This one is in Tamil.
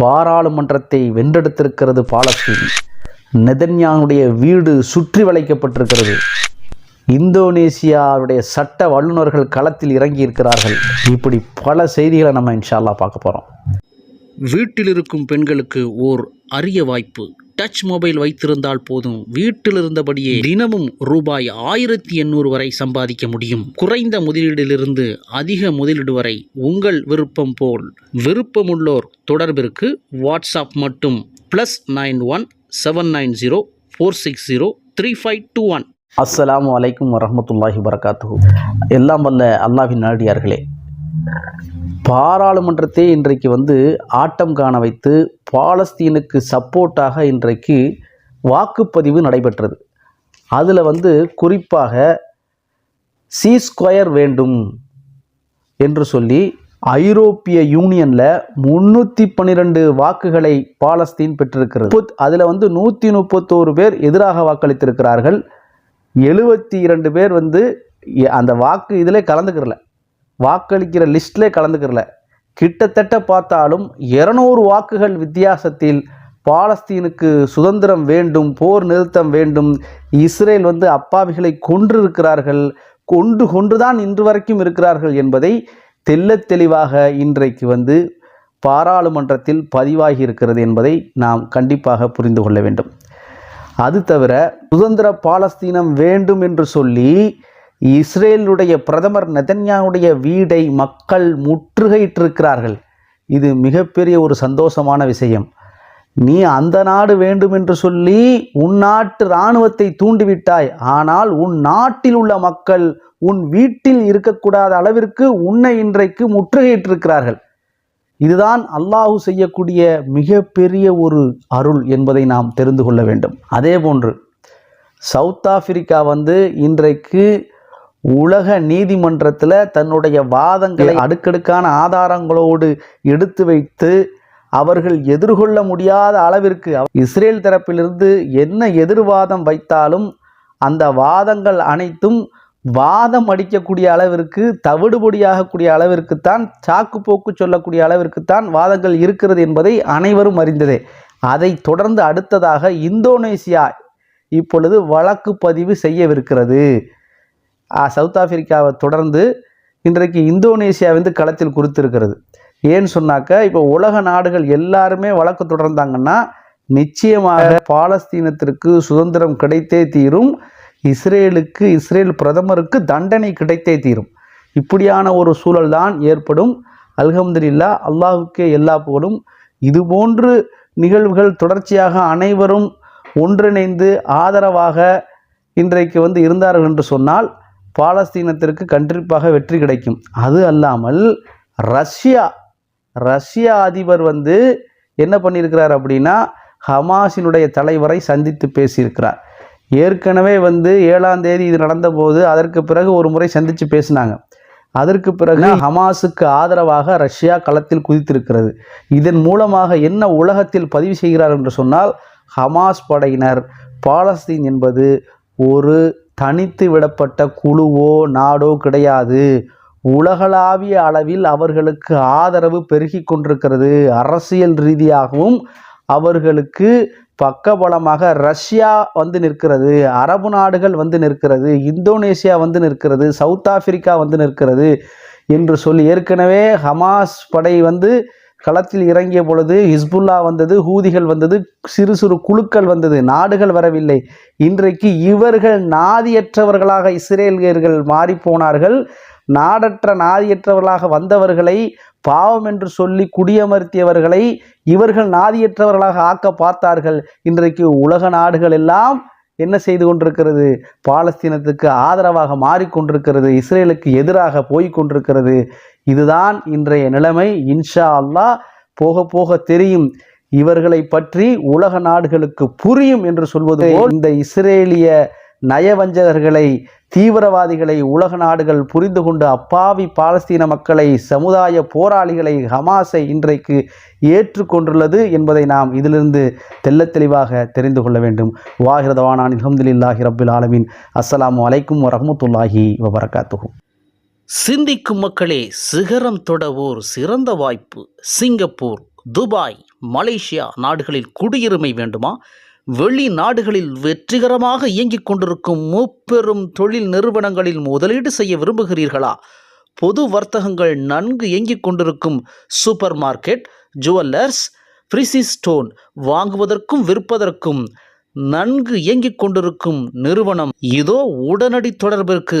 பாராளுமன்றத்தை வென்றெடுத்திருக்கிறது பாலஸ்தீன். நெதன்யானுடைய வீடு சுற்றி வளைக்கப்பட்டிருக்கிறது. இந்தோனேசியாவுடைய சட்ட வல்லுநர்கள் களத்தில் இறங்கி இருக்கிறார்கள் இப்படி பல செய்திகளை நம்ம இன்ஷால்லா பார்க்க போகிறோம் வீட்டில் இருக்கும் பெண்களுக்கு ஓர் அரிய வாய்ப்பு. டச் மொபைல் வைத்திருந்தால் போதும். வீட்டில் இருந்தபடியே தினமும் ரூபாய் ஆயிரத்தி எண்ணூறு வரை சம்பாதிக்க முடியும். குறைந்த முதலீடிலிருந்து அதிக முதலீடு வரை உங்கள் விருப்பம் போல். விருப்பமுள்ளோர் தொடர்பிற்கு வாட்ஸ்அப் மட்டும். Plus nine one seven nine zero four six zero three five two one அஸ்ஸலாமு அலைக்கும் வரமத்துல்லாஹி வரகாத்து எல்லாம் வல்ல அல்லாஹின் நாடியார்களே. பாராளுமன்றத்தை இன்றைக்கு வந்து ஆட்டம் காண வைத்து பாலஸ்தீனுக்கு சப்போர்ட்டாக இன்றைக்கு வாக்குப்பதிவு நடைபெற்றது. அதில் வந்து குறிப்பாக சி ஸ்கொயர் வேண்டும் என்று சொல்லி ஐரோப்பிய யூனியனில் முன்னூற்றி பன்னிரெண்டு வாக்குகளை பாலஸ்தீன் பெற்றிருக்கிறது. அதில் வந்து நூற்றி முப்பத்தோரு பேர் எதிராக வாக்களித்திருக்கிறார்கள். எழுபத்தி இரண்டு பேர் வந்து அந்த வாக்கு இதில் கலந்துக்கிறல. வாக்களிக்கிற லிஸ்ட்லே கலந்துக்கிறல. கிட்டத்தட்ட பார்த்தாலும் இருநூறு வாக்குகள் வித்தியாசத்தில் பாலஸ்தீனுக்கு சுதந்திரம் வேண்டும் போர் நிறுத்தம் வேண்டும் இஸ்ரேல் வந்து அப்பாவிகளை கொன்றிருக்கிறார்கள் கொண்டு கொண்டுதான் இன்று வரைக்கும் இருக்கிறார்கள் என்பதை தெல்ல தெளிவாக இன்றைக்கு வந்து பாராளுமன்றத்தில் பதிவாகி இருக்கிறது என்பதை நாம் கண்டிப்பாக புரிந்து கொள்ள வேண்டும். அது தவிர சுதந்திர பாலஸ்தீனம் வேண்டும் என்று சொல்லி இஸ்ரேலுடைய பிரதமர் நெதன்யாவுடைய வீடை மக்கள் முற்றுகையிட்டிருக்கிறார்கள். இது மிகப்பெரிய ஒரு சந்தோஷமான விஷயம். நீ அந்த நாடு வேண்டும் என்று சொல்லி உன் நாட்டு இராணுவத்தை தூண்டிவிட்டாய். ஆனால் உன் நாட்டில் உள்ள மக்கள் உன் வீட்டில் இருக்கக்கூடாத அளவிற்கு உன்னை இன்றைக்கு முற்றுகையிட்டிருக்கிறார்கள். இதுதான் அல்லாஹு செய்யக்கூடிய மிகப்பெரிய ஒரு அருள் என்பதை நாம் தெரிந்து கொள்ள வேண்டும். அதே போன்று சவுத் ஆப்பிரிக்கா வந்து இன்றைக்கு உலக நீதிமன்றத்தில் தன்னுடைய வாதங்களை அடுக்கடுக்கான ஆதாரங்களோடு எடுத்து வைத்து அவர்கள் எதிர்கொள்ள முடியாத அளவிற்கு இஸ்ரேல் தரப்பிலிருந்து என்ன எதிர்வாதம் வைத்தாலும் அந்த வாதங்கள் அனைத்தும் வாதம் அடிக்கக்கூடிய அளவிற்கு தவிடுபொடியாகக்கூடிய அளவிற்குத்தான் சாக்குப்போக்கு சொல்லக்கூடிய அளவிற்குத்தான் வாதங்கள் இருக்கிறது என்பதை அனைவரும் அறிந்ததே. அதை தொடர்ந்து அடுத்ததாக இந்தோனேசியா இப்பொழுது வழக்கு பதிவு செய்யவிருக்கிறது. சவுத் ஆப்பிரிக்காவை தொடர்ந்து இன்றைக்கு இந்தோனேசியா வந்து களத்தில் குறித்திருக்கிறது ஏன்னு சொன்னாக்க இப்போ உலக நாடுகள் எல்லாருமே வழக்கு தொடர்ந்தாங்கன்னா நிச்சயமாக பாலஸ்தீனத்திற்கு சுதந்திரம் கிடைத்தே தீரும். இஸ்ரேலுக்கு இஸ்ரேல் பிரதமருக்கு தண்டனை கிடைத்தே தீரும். இப்படியான ஒரு சூழல் தான் ஏற்படும். அல்ஹம்துலில்லா அல்லாஹுக்கே எல்லா புகழும். இதுபோன்று நிகழ்வுகள் தொடர்ச்சியாக அனைவரும் ஒன்றிணைந்து ஆதரவாக இன்றைக்கு வந்து இருந்தார்கள் என்று சொன்னால் பாலஸ்தீனத்திற்கு கண்டிப்பாக வெற்றி கிடைக்கும். அது அல்லாமல் ரஷ்யா ரஷ்யா அதிபர் வந்து என்ன பண்ணியிருக்கிறார் அப்படின்னா ஹமாஸினுடைய தலைவரை சந்தித்து பேசியிருக்கிறார். ஏற்கனவே வந்து ஏழாம் தேதி இது நடந்தபோது அதற்கு பிறகு ஒரு முறை சந்தித்து பேசினாங்க. அதற்கு பிறகு ஹமாஸுக்கு ஆதரவாக ரஷ்யா களத்தில் குதித்திருக்கிறது. இதன் மூலமாக என்ன உலகத்தில் பதிவு செய்கிறார் என்று சொன்னால் ஹமாஸ் படையினர் பாலஸ்தீன் என்பது ஒரு தனித்து விடப்பட்ட குழுவோ நாடோ கிடையாது. உலகளாவிய அளவில் அவர்களுக்கு ஆதரவு பெருகி கொண்டிருக்கிறது. அரசியல் ரீதியாகவும் அவர்களுக்கு பக்கபலமாக ரஷ்யா வந்து நிற்கிறது அரபு நாடுகள் வந்து நிற்கிறது இந்தோனேசியா வந்து நிற்கிறது சவுத் ஆப்பிரிக்கா வந்து நிற்கிறது என்று சொல்லி ஏற்கனவே ஹமாஸ் படை வந்து களத்தில் இறங்கிய பொழுது ஹிஸ்புல்லா வந்தது ஹூதிகள் வந்தது சிறு சிறு குழுக்கள் வந்தது நாடுகள் வரவில்லை. இன்றைக்கு இவர்கள் நாதியற்றவர்களாக இஸ்ரேலியர்கள் மாறிப்போனார்கள். நாடற்ற நாதியற்றவர்களாக வந்தவர்களை பாவம் என்று சொல்லி குடியமர்த்தியவர்களை இவர்கள் நாதியற்றவர்களாக ஆக்க பார்த்தார்கள். இன்றைக்கு உலக நாடுகள் எல்லாம் என்ன செய்து கொண்டிருக்கிறது? பாலஸ்தீனத்துக்கு ஆதரவாக மாறிக்கொண்டிருக்கிறது. இஸ்ரேலுக்கு எதிராக போய் கொண்டிருக்கிறது இதுதான் இன்றைய நிலைமை. இன்ஷா அல்லாஹ் போக போக தெரியும். இவர்களை பற்றி உலக நாடுகளுக்கு புரியும் என்று சொல்வது போல் இந்த இஸ்ரேலிய நயவஞ்சகர்களை தீவிரவாதிகளை உலக நாடுகள் புரிந்து கொண்டு அப்பாவி பாலஸ்தீன மக்களை சமுதாய போராளிகளை ஹமாஸை இன்றைக்கு ஏற்றுக்கொண்டுள்ளது என்பதை நாம் இதிலிருந்து தெள்ளத் தெளிவாக தெரிந்து கொள்ள வேண்டும். வாஹிரதவானான் அல்ஹம்துலில்லாஹி ரப்பில் ஆலமீன். அஸ்ஸலாமு அலைக்கும் வரஹ்மத்துல்லாஹி வபரகாத்துஹு. சிந்திக்கும் மக்களே சிகரம் தொடவோர் சிறந்த வாய்ப்பு. சிங்கப்பூர் துபாய் மலேசியா நாடுகளில் குடியுரிமை வேண்டுமா? வெளிநாடுகளில் வெற்றிகரமாக இயங்கிக் கொண்டிருக்கும் முப்பெரும் தொழில் நிறுவனங்களில் முதலீடு செய்ய விரும்புகிறீர்களா? பொது வர்த்தகங்கள் நன்கு இயங்கிக் கொண்டிருக்கும் சூப்பர் மார்க்கெட் ஜுவல்லர்ஸ் ஃப்ரிசி ஸ்டோன் வாங்குவதற்கும் விற்பதற்கும் நன்கு இயங்கிக் கொண்டிருக்கும் நிறுவனம். இதோ உடனடி தொடர்பிற்கு.